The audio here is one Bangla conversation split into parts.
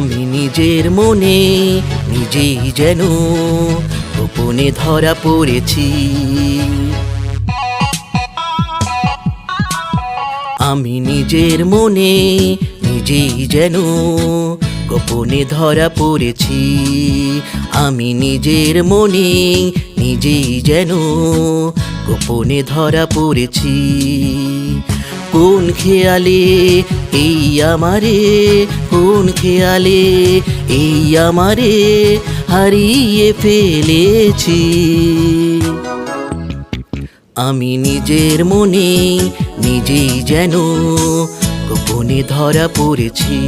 আমি নিজের মনে নিজেই যেন গোপনে ধরা পড়েছি। আমি নিজের মনে নিজেই যেন গোপনে ধরা পড়েছি। আমি নিজের মনে নিজেই যেন গোপনে ধরা পড়েছি। কোন খেয়ালে? এই আমারে কোন খেয়ালে? এই আমারে হারিয়ে ফেলেছি। আমি নিজের মনে নিজেই যেন গোপনে ধরা পড়েছি।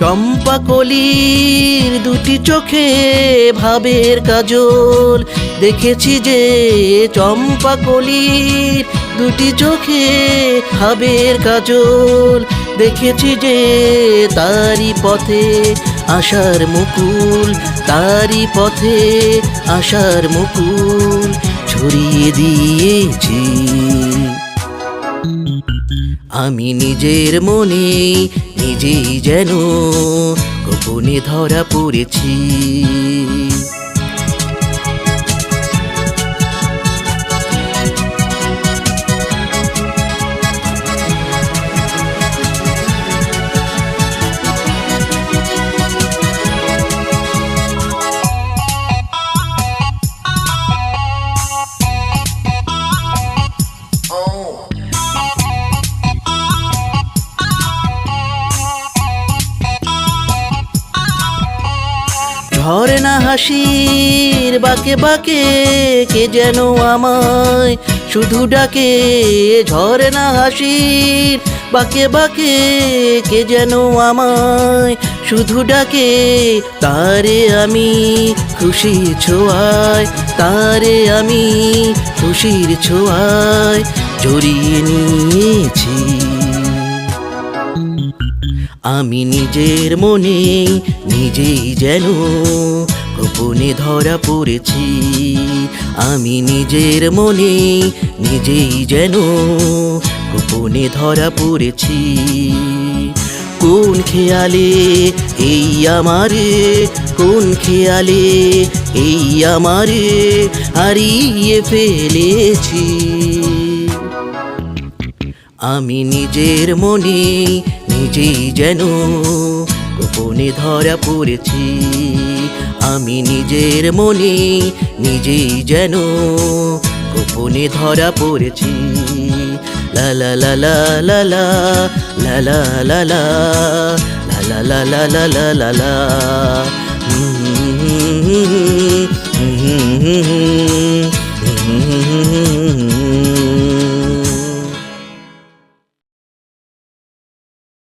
চম্পা কলির দুটি চোখে ভাবের কাজল। দেখেছি যে চম্পা কলির দুটি চোখে ভাবের কাজল। দেখেছি যে তারি পথে আশার মুকুল তারি পথে আশার মুকুল ছড়িয়ে দিয়েছি। আমি নিজের মনে নিজেই যেন গোপনে ধরা পড়েছি। ঝরে না হাসির বাকে বাকে, কে যেন আমায় শুধু ডাকে? ঝরে না হাসির বাকে বাকে, কে যেন আমায় শুধু ডাকে? তারে আমি খুশির ছোঁয়ায়, তারে আমি খুশির ছোঁয়ায় জড়িয়ে নিয়েছি। আমি নিজের মনে নিজেই যেন গোপনে ধরা পড়েছি। আমি নিজের মনে নিজেই যেন গোপনে ধরা পড়েছি। কোন খেয়ালে এই আমারে, কোন খেয়ালে এই আমারে হারিয়ে ফেলেছি। আমি নিজের মনে নিজেই যেন গোপনে ধরা পড়েছি আমি নিজের মনে নিজেই যেন গোপনে ধরা পড়েছি লা লা লা লা লা লা লা লা লা লা লা হুম হুম হুম হুম হুম হুম